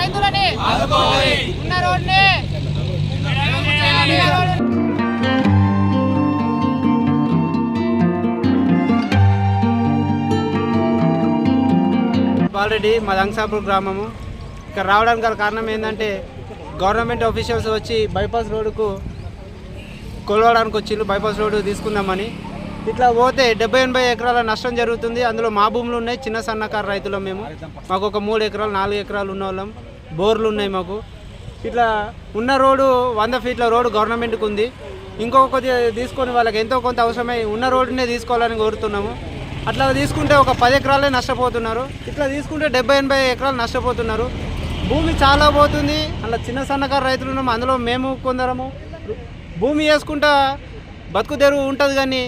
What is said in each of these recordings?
రైతులని ఉన్న రోడ్ని ఆల్రెడీ మా దంసాపూర్ గ్రామము. ఇక్కడ రావడానికి గల కారణం ఏంటంటే గవర్నమెంట్ ఆఫీషియల్స్ వచ్చి బైపాస్ రోడ్డుకు కొలవడానికి వచ్చిండ్రు. బైపాస్ రోడ్డు తీసుకుందామని. ఇట్లా పోతే డెబ్బై ఎనభై ఎకరాల నష్టం జరుగుతుంది. అందులో మా భూములు ఉన్నాయి. చిన్న సన్నకారు రైతులం మేము. మాకు ఒక మూడు ఎకరాలు నాలుగు ఎకరాలు ఉన్న వాళ్ళం బోర్లు ఉన్నాయి మాకు. ఇట్లా ఉన్న రోడ్డు వంద ఫీట్ల రోడ్డు గవర్నమెంట్కి ఉంది. ఇంకొక కొద్దిగా తీసుకొని వాళ్ళకి ఎంతో కొంత అవసరమై ఉన్న రోడ్డునే తీసుకోవాలని కోరుతున్నాము. అట్లా తీసుకుంటే ఒక పది ఎకరాలే నష్టపోతున్నారు. ఇట్లా తీసుకుంటే డెబ్బై ఎనభై ఎకరాలు నష్టపోతున్నారు. భూమి చాలా పోతుంది. అలా చిన్న సన్నకారు రైతులు ఉన్నాము. అందులో మేము కొందరము. భూమి వేసుకుంటా బతుకు తెరువు ఉంటుంది కానీ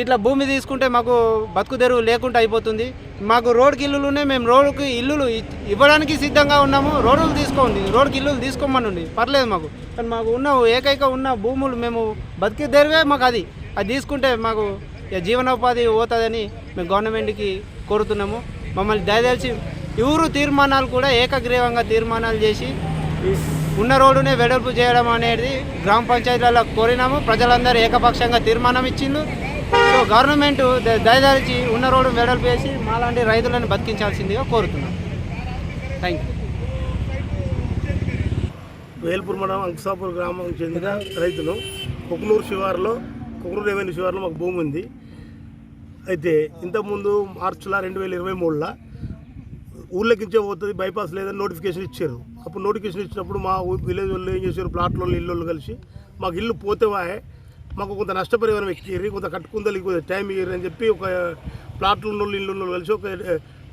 ఇట్లా భూమి తీసుకుంటే మాకు బతుకు తెరువు లేకుండా అయిపోతుంది. మాకు రోడ్కి ఇల్లులు ఉన్నాయి మేము రోడ్డుకి ఇల్లులు ఇవ్వడానికి సిద్ధంగా ఉన్నాము. రోడ్లు తీసుకోండి రోడ్కి ఇల్లులు తీసుకోమనండి. పర్లేదు మాకు. కానీ మాకు ఉన్న ఏకైక ఉన్న భూములు మేము బతికే తెరువే మాకు అది. అది తీసుకుంటే మాకు జీవనోపాధి పోతుందని మేము గవర్నమెంట్కి కోరుతున్నాము. మమ్మల్ని దయచేసి ఎవరు తీర్మానాలు కూడా ఏకగ్రీవంగా తీర్మానాలు చేసి ఉన్న రోడ్డునే వెడల్పు చేయడం అనేది గ్రామ పంచాయతీలలో కోరినాము. ప్రజలందరూ ఏకపక్షంగా తీర్మానం ఇచ్చిండు సో గవర్నమెంట్ ద- ఉన్న రోడ్డు వెడల్పు వేసి మాలాంటి రైతులను బతికించాల్సిందిగా కోరుతున్నాం. థ్యాంక్ యూ వేల్పూర్ మండలం అంకుసాపూర్ గ్రామం చెందిన రైతులు కుక్నూరు శివారులో కుక్నూరు రెవెన్యూ శివారులో మాకు భూమి ఉంది. అయితే ఇంతకుముందు మార్చిలో రెండు వేల ఇరవై మూడులో ఊళ్ళకించే పోతుంది బైపాస్ లేదని నోటిఫికేషన్ ఇచ్చారు. అప్పుడు నోటిఫికేషన్ ఇచ్చినప్పుడు మా విలేజ్ వాళ్ళు ఏం చేశారు ప్లాట్లో ఇల్లు వాళ్ళు కలిసి మాకు ఇల్లు పోతేవాయే మాకు కొంత నష్టపరిహారం ఎక్కిరి కొంత కట్టుకుందలు కొంత టైం ఇయ్యరు అని చెప్పి ఒక ప్లాట్లు ఉన్న వాళ్ళు ఇల్లు ఉన్న వాళ్ళు కలిసి ఒక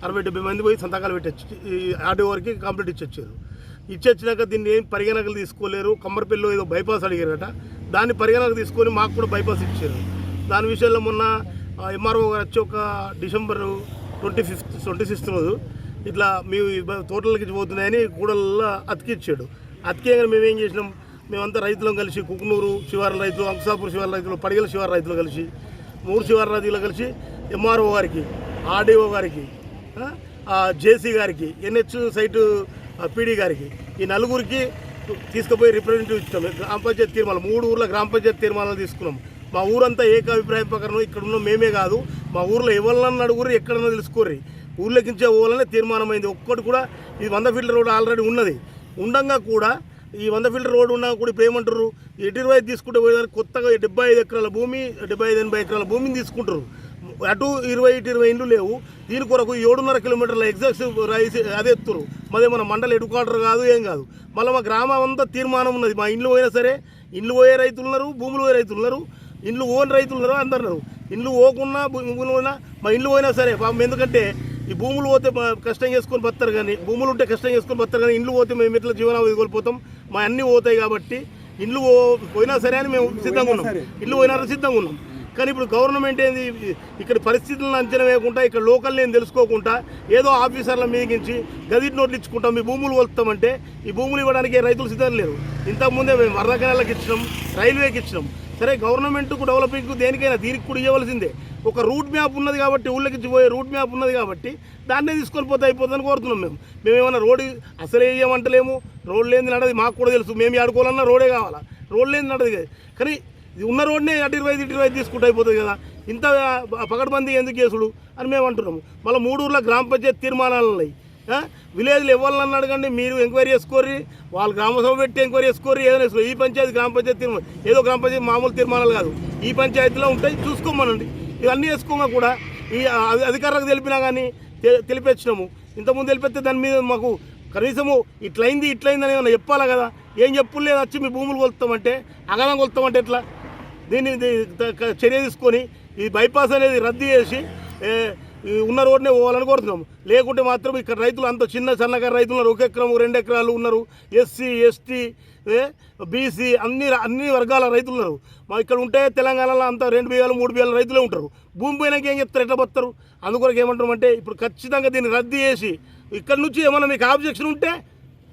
అరవై డెబ్బై మంది పోయి సంతకాలు పెట్టచ్చు. ఆర్డీ వరకు కంప్లీట్ ఇచ్చొచ్చారు. ఇచ్చొచ్చినాక దీన్ని ఏం పరిగణనకు తీసుకోలేరు. కమ్మరపల్లిలో ఏదో బైపాస్ అడిగారట. దాన్ని పరిగణనకు తీసుకొని మాకు కూడా బైపాస్ ఇచ్చారు. దాని విషయంలో మొన్న ఎంఆర్ఓ గారు వచ్చి ఒక December twenty fifth twenty sixth రోజు ఇట్లా మీ తోటలకి పోతున్నాయని గూడల్లో అతికిచ్చాడు. అతికేయగానే మేము మేమేం చేసినాం? మేమంతా రైతులం కలిసి కుకునూరు శివారు రైతులు అంకుసాపూర్ శివారు రైతులు పడిగల శివారు రైతులు కలిసి మూడు శివారు రైతులు కలిసి ఎంఆర్ఓ గారికి ఆర్డీఓ గారికి జేసీ గారికి ఎన్హెచ్ సైటు పీడీ గారికి ఈ నలుగురికి తీసుకుపోయి రిప్రజెంటేటివ్ ఇచ్చాము గ్రామ పంచాయతీ తీర్మానం మూడు ఊర్ల గ్రామ పంచాయతీ తీర్మానాలు తీసుకున్నాం. మా ఊరంతా ఏకాభిప్రాయం ప్రకారం ఇక్కడ ఉన్న మేమే కాదు మా ఊర్లో ఎవరినన్నా అడుగురు ఎక్కడన్నా తెలుసుకోర్రి. ఊర్లోకించే పోవాలనే తీర్మానమైంది ఒక్కటి కూడా ఇది వంద ఫీల్డ్ రోడ్ ఆల్రెడీ ఉన్నది. ఉండంగా కూడా ఈ వంద ఫీల్డ్ రోడ్డు ఉన్నా కూడా ఇప్పుడు ఏమంటారు ఎటు ఇరవై తీసుకుంటే పోయేదానికి కొత్తగా డెబ్బై ఐదు ఎకరాల భూమి డెబ్బై ఐదు ఎనభై ఎకరాల భూమిని తీసుకుంటారు అటు ఇరవై ఇటు ఇరవై ఇండ్లు లేవు. దీని కొరకు ఏడున్నర కిలోమీటర్ల ఎగ్జాక్ట్ రైస్ అదే ఎత్తురు మాదే మన మండల హెడ్ క్వార్టర్ కాదు ఏం కాదు. మళ్ళీ మా గ్రామం అంతా తీర్మానం ఉన్నది. మా ఇండ్లు పోయినా సరే ఇండ్లు పోయే రైతులు ఉన్నారు భూములు పోయే రైతులు ఉన్నారు. ఇండ్లు ఓన్ రైతులు ఉన్నారు అందరున్నారు ఇండ్లు పోకున్నా భూములు పోయినా మా ఇండ్లు పోయినా సరే పాపం ఎందుకంటే ఈ భూములు పోతే కష్టం చేసుకొని బతారు కానీ భూములు ఉంటే కష్టం చేసుకొని బతారు కానీ ఇండ్లు పోతే మేము ఎట్లా జీవనావధి కోల్పోతాం? మా అన్నీ పోతాయి కాబట్టి ఇండ్లు పోయినా సరే అని మేము సిద్ధంగా ఉన్నాం. ఇల్లు పోయినా సిద్ధంగా ఉన్నాం. కానీ ఇప్పుడు గవర్నమెంట్ ఏంది? ఇక్కడ పరిస్థితులను అంచనా వేయకుండా ఇక్కడ లోకల్ నేను తెలుసుకోకుండా ఏదో ఆఫీసర్ల మీదకించి గదిట్ నోట్లు ఇచ్చుకుంటాం మీ భూములు కొలుస్తామంటే ఈ భూములు ఇవ్వడానికి రైతులు సిద్ధం లేరు. ఇంతకుముందే మేము వరద కెనాలకు ఇచ్చినాం రైల్వేకి ఇచ్చినాం. సరే గవర్నమెంట్కు డెవలపింగ్కు దేనికైనా దీనికి కూడా ఇవ్వవలసిందే. ఒక రూట్ మ్యాప్ ఉన్నది కాబట్టి ఊళ్ళకి పోయే రూట్ మ్యాప్ ఉన్నది కాబట్టి దాన్నే తీసుకొని పోతే అయిపోతుందని కోరుతున్నాం మేము. మేమేమన్నా రోడ్డు అసలే వేయమంటలేము రోడ్ లేని నడది మాకు కూడా తెలుసు. మేము ఆడుకోవాలన్నా రోడే కావాలా? రోడ్ లేని నడది కానీ ఇది ఉన్న రోడ్నే అటు ఇరవై ఐదు ఇటు ఇరవై ఐదు తీసుకుంటే అయిపోతుంది కదా. ఇంత పకడ్బందీ ఎందుకు చేసుడు? అని మేము అంటున్నాము. మళ్ళీ మూడు ఊర్ల గ్రామ పంచాయతీ తీర్మానాలు ఉన్నాయి. విలేజ్లు ఇవ్వాలని అడగండి మీరు ఎంక్వైరీ చేసుకోర్రి వాళ్ళు గ్రామ సభ పెట్టి ఎంక్వైరీ చేసుకోర్రి ఏదైనా ఈ పంచాయతీ గ్రామ పంచాయతీ తీర్మానం ఏదో గ్రామ పంచాయతీ మామూలు తీర్మానాలు కాదు. ఈ పంచాయతీలో ఉంటాయి చూసుకోమనండి. ఇవన్నీ చేసుకున్నా కూడా. ఈ అధికారులకు తెలిపినా కానీ తెలిపించినాము ఇంతకుముందు తెలిపితే దాని మీద మాకు కనీసము ఇట్లయింది ఇట్లయిందని అని చెప్పాలా కదా? ఏం చెప్పులేదు వచ్చి మీ భూములు కొలుస్తామంటే అగలం కొలుస్తామంటే ఎట్లా? దీన్ని చర్య తీసుకొని ఈ బైపాస్ అనేది రద్దు చేసి ఉన్న రోడ్నే పోవాలని కోరుతున్నాం. లేకుంటే మాత్రం ఇక్కడ రైతులు అంత చిన్న సన్నకారు రైతులు ఉన్నారు ఒక ఎకరం రెండు ఎకరాలు ఉన్నారు. ఎస్సీ ఎస్టీ బీసీ అన్ని అన్ని వర్గాల రైతులు ఉన్నారు. మా ఇక్కడ ఉంటే తెలంగాణలో అంత రెండు వేలు మూడు వేల రైతులే ఉంటారు. భూమి పోయినాక ఏం చెప్తారు? ఎట్లా బతారు అందుకొరకు ఏమంటామంటే ఇప్పుడు ఖచ్చితంగా దీన్ని రద్దు చేసి ఇక్కడ నుంచి ఏమైనా మీకు ఆబ్జెక్షన్ ఉంటే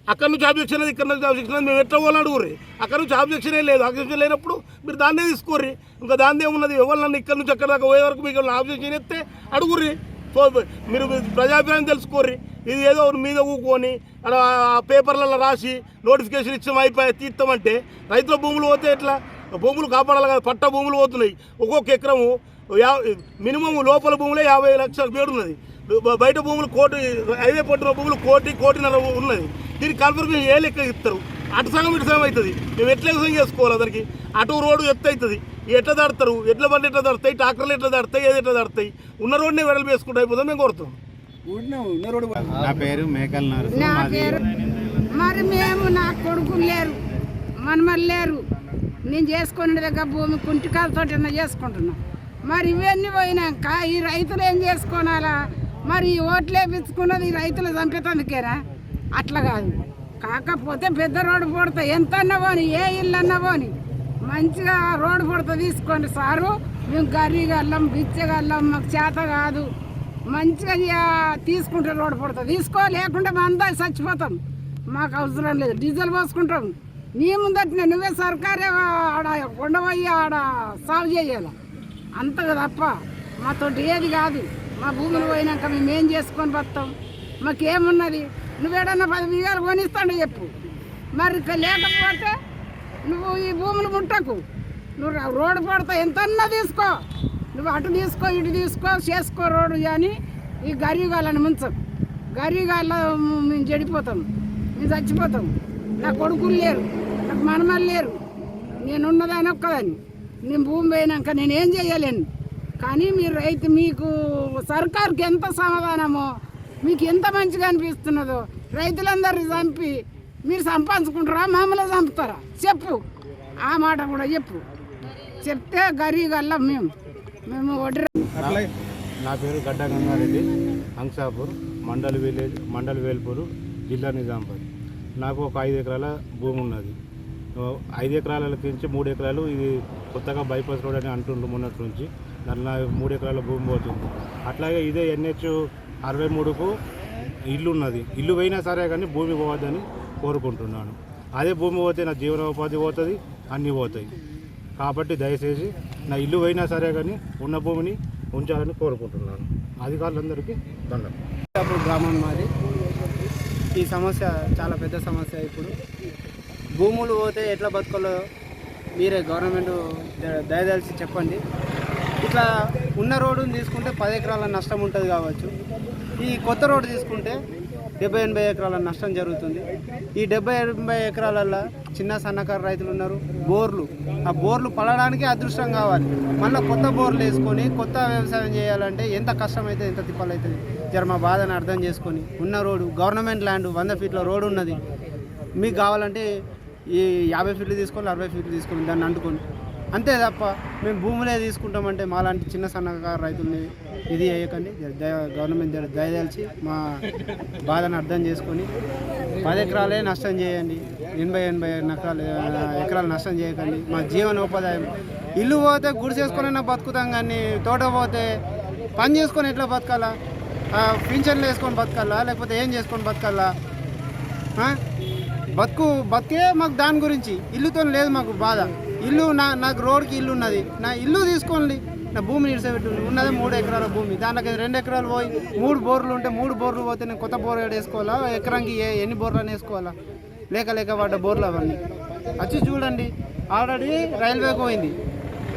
అక్కడ నుంచి ఆబ్జెక్షన్ లేదు ఇక్కడ నుంచి ఆబ్జెక్షన్ లేదు మేము ఎట్లా పోవాలని అడుగురి అక్కడ నుంచి ఆబ్జెక్షనే లేదు. ఆబ్జెక్షన్ లేనప్పుడు మీరు దాన్నే తీసుకోర్రి. ఇంకా దాన్నే ఉన్నది ఎవరు ఇక్కడ నుంచి అక్కడ దాకా పోయే వరకు మీకు ఆబ్జెక్షన్ ఎత్తే అడుగుర్రి. మీరు ప్రజాభిప్రాయం తెలుసుకోర్రి. ఇది ఏదో మీద ఊకొని అక్కడ పేపర్లలో రాసి నోటిఫికేషన్ ఇచ్చాం అయిపోయి తీస్తామంటే రైతుల భూములు పోతే ఎట్లా? భూములు కాపాడాలి కదా పట్ట భూములు పోతున్నాయి. ఒక్కొక్క ఎకరము యా మినిమం లోపల భూములే యాభై లక్షల పేరు ఉన్నది బయట భూములు కోటి హైవే పట్టిన భూములు కోటి కోటిన్నర ఉన్నది. దీనికి కన్ఫర్మేషన్ ఏ లెక్క ఇస్తారు అటు సంఘం ఇటు సంఘం అవుతుంది. మేము ఎట్లా సంఘం చేసుకోవాలి అందరికి అటు రోడ్డు ఎత్తు అవుతుంది. ఎట్లా దాడతారు? ఎట్ల బండి ఎట్లా దాడతాయి? ట్రాక్టర్లు ఎట్లా దాడతాయి? ఏది ఎట్లా దాడతాయి? ఉన్న రోడ్డునే వెడలు వేసుకుంటూ అయిపోతాం మేము కోరుతాం నా పేరు మేకల్ నా పేరు మరి మేము నా కొడుకులు లేరు మనమలు లేరు. నేను చేసుకునే దగ్గర భూమి కుంటికాలతో చేసుకుంటున్నా. మరి ఇవన్నీ పోయినాక ఈ రైతులు ఏం చేసుకోనాలా? మరి ఈ ఓట్లు వేపించుకున్నది ఈ రైతులు చంపేతందుకేనా అట్లా కాదు. కాకపోతే పెద్ద రోడ్డు పొడతా ఎంత అన్నా పోని ఏ ఇల్లు అన్నా పోని. మంచిగా రోడ్డు పొడత తీసుకోండి సారు. మేము గర్రీగల్లం బిచ్చగల్లం మాకు చేత కాదు. మంచిగా తీసుకుంటే రోడ్డు పడుతుంది తీసుకో లేకుంటే మా అంతా చచ్చిపోతాం. మాకు అవసరం లేదు. డీజిల్ పోసుకుంటాం. నీ ముందట్నే నువ్వే సర్కారే ఆడ ఉండబోయి ఆడ సాగు చేయాలి. అంతగా తప్ప మాతోటి ఏది కాదు. మా భూములు పోయినాక మేము ఏం చేసుకొని పోతాం మాకేమున్నది? నువ్వేడన్నా పది బిగాలు కొనిస్తాడు చెప్పు. మరి లేకపోతే నువ్వు ఈ భూములు ముట్టకు. నువ్వు రోడ్డు పడతా ఎంతన్నా తీసుకో. నువ్వు అటు తీసుకో ఇటు తీసుకో చేసుకో రోడ్డు కానీ ఈ గరీగాళ్ళని ముంచం గరీగాళ్ళ మేము చెడిపోతాం మేము చచ్చిపోతాం. నా కొడుకులు లేరు నాకు మనమలు లేరు. నేనున్నదాని ఒక్కదాన్ని. నేను భూమి పోయినాక నేనేం చేయలేను. కానీ మీరు రైతు మీకు సర్కార్కి ఎంత సమాధానమో మీకు ఎంత మంచిగా అనిపిస్తున్నదో రైతులందరినీ చంపి మీరు సంపాదించుకుంటారా? మమ్మల్ని చంపుతారా? చెప్పు. ఆ మాట కూడా చెప్పు. చెప్తే గరీగల్లా మేము. మేము వడ్డీ నా పేరు గడ్డ గంగారెడ్డి. హంసాపూర్ మండల్ విలేజ్ మండల్ వేల్పూరు జిల్లా నిజామాబాద్ నాకు ఒక ఐదు ఎకరాల భూమి ఉన్నది. ఐదు ఎకరాలకి మూడు ఎకరాలు ఇది కొత్తగా బైపాస్ రోడ్ అని అంటుండ్రు మొన్నటి నుంచి. దాంట్లో మూడు ఎకరాల భూమి పోతుంది. అట్లాగే ఇదే ఎన్హెచ్ అరవై మూడుకు ఇల్లు ఉన్నది. ఇల్లు పోయినా సరే కానీ భూమి పోవద్దని కోరుకుంటున్నాను. అదే భూమి పోతే నా జీవనోపాధి పోతుంది అన్నీ పోతాయి. కాబట్టి దయచేసి నా ఇల్లు పోయినా సరే కానీ ఉన్న భూమిని ఉంచాలని కోరుకుంటున్నాను. అధికారులందరికీ దండం అప్పుడు గ్రామం మాది. ఈ సమస్య చాలా పెద్ద సమస్య ఇప్పుడు. భూములు పోతే ఎట్లా బతకాలో మీరే గవర్నమెంట్ ద- చెప్పండి. ఇట్లా ఉన్న రోడ్డుని తీసుకుంటే పది ఎకరాల నష్టం ఉంటుంది కావచ్చు. ఈ కొత్త రోడ్డు తీసుకుంటే డెబ్బై ఎనభై ఎకరాల నష్టం జరుగుతుంది. ఈ డెబ్బై ఎనభై ఎకరాలల్లో చిన్న సన్నకారు రైతులు ఉన్నారు. బోర్లు. ఆ బోర్లు పడడానికి అదృష్టం కావాలి. మళ్ళీ కొత్త బోర్లు వేసుకొని కొత్త వ్యవసాయం చేయాలంటే ఎంత కష్టమైతే ఎంత తిప్పలవుతుంది జర మా బాధను అర్థం చేసుకొని ఉన్న రోడ్డు గవర్నమెంట్ ల్యాండ్ వంద ఫీట్ల రోడ్డు ఉన్నది. మీకు కావాలంటే ఈ యాభై ఫీట్లు తీసుకోవాలి అరవై ఫీట్లు తీసుకోవాలి దాన్ని అంటుకొని. అంతే తప్ప మేము భూములే తీసుకుంటామంటే మాలాంటి చిన్న సన్నకారు రైతుల్ని ఇది వేయకండి గవర్నమెంట్ జర దయదలిచి మా బాధను అర్థం చేసుకొని పది ఎకరాలే నష్టం చేయండి. ఎనభై ఎనభై ఎకరాలు ఎకరాలు నష్టం చేయకండి. మా జీవనోపాధ్యాయం. ఇల్లు పోతే గుడిసేసుకొని బతుకుతాం కానీ తోట పోతే పని చేసుకొని ఎట్లా బతకాలా? పింఛన్లు వేసుకొని బతకాలా? లేకపోతే ఏం చేసుకొని బతకాలా? బతుకు బతికే మాకు దాని గురించి. ఇల్లుతో లేదు మాకు బాధ. ఇల్లు నా నాకు రోడ్కి ఇల్లు ఉన్నది. నా ఇల్లు తీసుకోండి. నా భూమిని ఇడిసపెట్టు ఉన్నది మూడు ఎకరాల భూమి. దానికి రెండు ఎకరాలు పోయి మూడు బోర్లు ఉంటే మూడు బోర్లు పోతే నేను కొత్త బోర్ వేసుకోవాలా? ఎకరానికి ఏ ఎన్ని బోర్లు అని వేసుకోవాలా? లేక లేక పడ్డ బోర్లు అవన్నీ. వచ్చి చూడండి. ఆల్రెడీ రైల్వే పోయింది.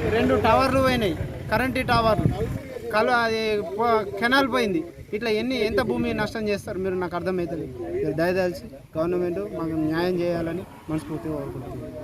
రెండు టవర్లు పోయినాయి. కరెంటు టవర్లు. కలు అది పో- కెనాల్ పోయింది. ఇట్లా ఎన్ని ఎంత భూమి నష్టం చేస్తారు మీరు? నాకు అర్థమవుతుంది దయదలిచి గవర్నమెంట్ మాకు న్యాయం చేయాలని మనస్ఫూర్తిగా కోరుకుంటున్నాను.